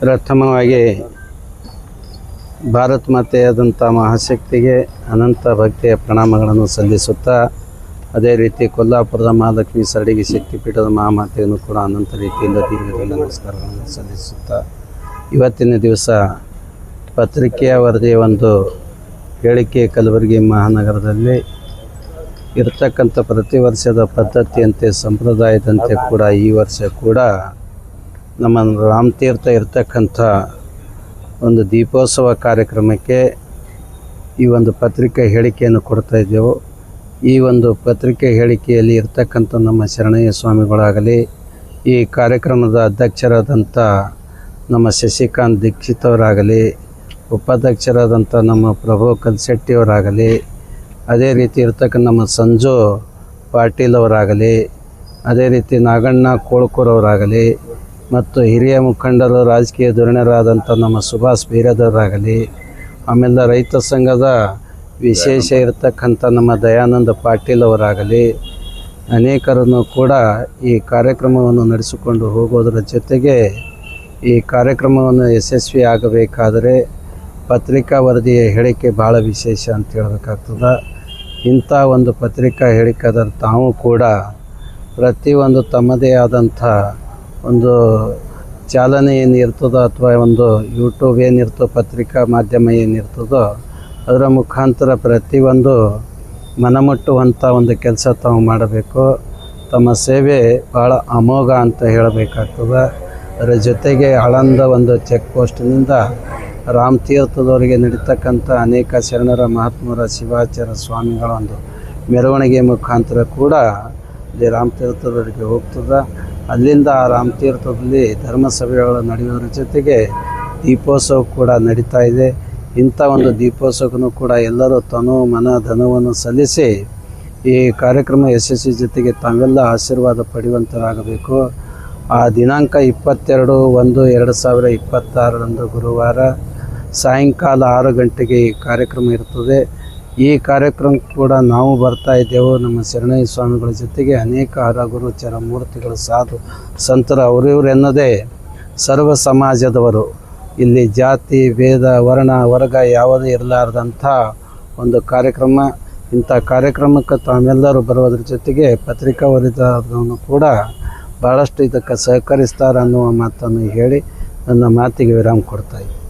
ಪ್ರಥಮವಾಗಿ ಭಾರತ ಮಾತೆಯಾದಂಥ ಮಹಾಶಕ್ತಿಗೆ ಅನಂತ ಭಕ್ತಿಯ ಪ್ರಣಾಮಗಳನ್ನು ಸಲ್ಲಿಸುತ್ತಾ, ಅದೇ ರೀತಿ ಕೊಲ್ಲಾಪುರದ ಮಹಾಲಕ್ಷ್ಮಿ ಸರಡಿಗೆ ಶಕ್ತಿಪೀಠದ ಮಹಾಮಾತೆಯನ್ನು ಕೂಡ ಅನಂತ ರೀತಿಯಿಂದ ದೀರ್ಘದಿಂದ ನಮಸ್ಕಾರಗಳನ್ನು ಸಲ್ಲಿಸುತ್ತಾ, ಇವತ್ತಿನ ದಿವಸ ಪತ್ರಿಕೆಯ ವರದಿಯ ಒಂದು ಹೇಳಿಕೆ ಕಲಬುರಗಿ ಮಹಾನಗರದಲ್ಲಿ ಇರತಕ್ಕಂಥ ಪ್ರತಿ ವರ್ಷದ ಪದ್ಧತಿಯಂತೆ, ಸಂಪ್ರದಾಯದಂತೆ ಕೂಡ ಈ ವರ್ಷ ಕೂಡ ನಮ್ಮ ರಾಮತೀರ್ಥ ಇರತಕ್ಕಂಥ ಒಂದು ದೀಪೋತ್ಸವ ಕಾರ್ಯಕ್ರಮಕ್ಕೆ ಈ ಒಂದು ಪತ್ರಿಕೆ ಹೇಳಿಕೆಯನ್ನು ಕೊಡ್ತಾ ಇದ್ದೆವು. ಈ ಒಂದು ಪತ್ರಿಕೆ ಹೇಳಿಕೆಯಲ್ಲಿ ಇರ್ತಕ್ಕಂಥ ನಮ್ಮ ಶರಣಯ್ಯ ಸ್ವಾಮಿಗಳಾಗಲಿ, ಈ ಕಾರ್ಯಕ್ರಮದ ಅಧ್ಯಕ್ಷರಾದಂಥ ನಮ್ಮ ಶಶಿಕಾಂತ್ ದೀಕ್ಷಿತ್ ಅವರಾಗಲಿ ಉಪಾಧ್ಯಕ್ಷರಾದಂಥ ನಮ್ಮ ಪ್ರಭು ಕಲ್ಶೆಟ್ಟಿಯವರಾಗಲಿ ಅದೇ ರೀತಿ ಇರ್ತಕ್ಕಂಥ ನಮ್ಮ ಸಂಜು ಪಾಟೀಲ್ ಅವರಾಗಲಿ, ಅದೇ ರೀತಿ ನಾಗಣ್ಣ ಕೋಳ್ಕೂರವರಾಗಲಿ ಮತ್ತು ಹಿರಿಯ ಮುಖಂಡರು ರಾಜಕೀಯ ಧೋರಣರಾದಂಥ ನಮ್ಮ ಸುಭಾಷ್ ಬೀರದವರಾಗಲಿ ಆಮೇಲೆ ರೈತ ಸಂಘದ ವಿಶೇಷ ಇರತಕ್ಕಂಥ ನಮ್ಮ ದಯಾನಂದ ಪಾಟೀಲ್ ಅವರಾಗಲಿ ಅನೇಕರನ್ನು ಕೂಡ ಈ ಕಾರ್ಯಕ್ರಮವನ್ನು ನಡೆಸಿಕೊಂಡು ಹೋಗೋದರ ಜೊತೆಗೆ ಈ ಕಾರ್ಯಕ್ರಮವನ್ನು ಯಶಸ್ವಿ ಆಗಬೇಕಾದರೆ ಪತ್ರಿಕಾ ವರದಿಯ ಹೇಳಿಕೆ ಭಾಳ ವಿಶೇಷ ಅಂತ ಹೇಳಬೇಕಾಗ್ತದೆ. ಇಂಥ ಒಂದು ಪತ್ರಿಕಾ ಹೇಳಿಕೆದ ತಾವು ಕೂಡ ಪ್ರತಿಯೊಂದು ತಮ್ಮದೇ ಆದಂಥ ಒಂದು ಚಾಲನೆ ಏನಿರ್ತದೋ ಅಥವಾ ಒಂದು ಯೂಟ್ಯೂಬ್ ಏನಿರ್ತೋ ಪತ್ರಿಕಾ ಮಾಧ್ಯಮ ಏನಿರ್ತದೋ, ಅದರ ಮುಖಾಂತರ ಪ್ರತಿಯೊಂದು ಮನಮುಟ್ಟುವಂಥ ಒಂದು ಕೆಲಸ ತಾವು ಮಾಡಬೇಕು. ತಮ್ಮ ಸೇವೆ ಭಾಳ ಅಮೋಘ ಅಂತ ಹೇಳಬೇಕಾಗ್ತದೆ. ಅದರ ಜೊತೆಗೆ ಆಳಂದ ಒಂದು ಚೆಕ್ ಪೋಸ್ಟ್ನಿಂದ ರಾಮ್ ತೀರ್ಥದವರಿಗೆ ನಡೀತಕ್ಕಂಥ ಅನೇಕ ಶರಣರ, ಮಹಾತ್ಮರ, ಶಿವಾಚಾರ್ಯ ಸ್ವಾಮಿಗಳ ಒಂದು ಮೆರವಣಿಗೆ ಮುಖಾಂತರ ಕೂಡ ಇಲ್ಲಿ ರಾಮ್ ತೀರ್ಥದವರಿಗೆ ಹೋಗ್ತದೆ. ಅಲ್ಲಿಂದ ಆ ರಾಮ್ ತೀರ್ಥದಲ್ಲಿ ಧರ್ಮಸಭೆಗಳು ನಡೆಯೋದ್ರ ಜೊತೆಗೆ ದೀಪೋತ್ಸವ ಕೂಡ ನಡೀತಾ ಇದೆ. ಇಂಥ ಒಂದು ದೀಪೋತ್ಸವಕ್ಕೂ ಕೂಡ ಎಲ್ಲರೂ ತನು ಮನ ಧನವನ್ನು ಸಲ್ಲಿಸಿ ಈ ಕಾರ್ಯಕ್ರಮ ಯಶಸ್ವಿ ಜೊತೆಗೆ ತಾವೆಲ್ಲ ಆಶೀರ್ವಾದ ಪಡೆಯುವಂತರಾಗಬೇಕು. ಆ ದಿನಾಂಕ ಇಪ್ಪತ್ತೆರಡು ಒಂದು ಎರಡು ಸಾವಿರ ಇಪ್ಪತ್ತಾರರಂದು ಗುರುವಾರ ಸಾಯಂಕಾಲ ಆರು ಗಂಟೆಗೆ ಈ ಕಾರ್ಯಕ್ರಮ ಇರ್ತದೆ. ಈ ಕಾರ್ಯಕ್ರಮ ಕೂಡ ನಾವು ಬರ್ತಾ ಇದ್ದೆವು. ನಮ್ಮ ಶರಣಯ್ಯ ಸ್ವಾಮಿಗಳ ಜೊತೆಗೆ ಅನೇಕ ಹರಗುರು ಚರಮೂರ್ತಿಗಳು ಸಾಧು ಸಂತರ, ಅವರಿವರು ಎನ್ನದೇ ಸರ್ವ ಸಮಾಜದವರು. ಇಲ್ಲಿ ಜಾತಿ, ಭೇದ, ವರ್ಣ, ವರ್ಗ ಯಾವುದೇ ಇರಲಾರ್ದಂಥ ಒಂದು ಕಾರ್ಯಕ್ರಮ. ಇಂಥ ಕಾರ್ಯಕ್ರಮಕ್ಕೆ ತಾವೆಲ್ಲರೂ ಬರೋದ್ರ ಜೊತೆಗೆ ಪತ್ರಿಕಾ ವರದಿಗಾರರನ್ನು ಕೂಡ ಭಾಳಷ್ಟು ಇದಕ್ಕೆ ಸಹಕರಿಸ್ತಾರೆ ಅನ್ನುವ ಮಾತನ್ನು ಹೇಳಿ ನನ್ನ ಮಾತಿಗೆ ವಿರಾಮ ಕೊಡ್ತಾ ಇದ್ದೀನಿ.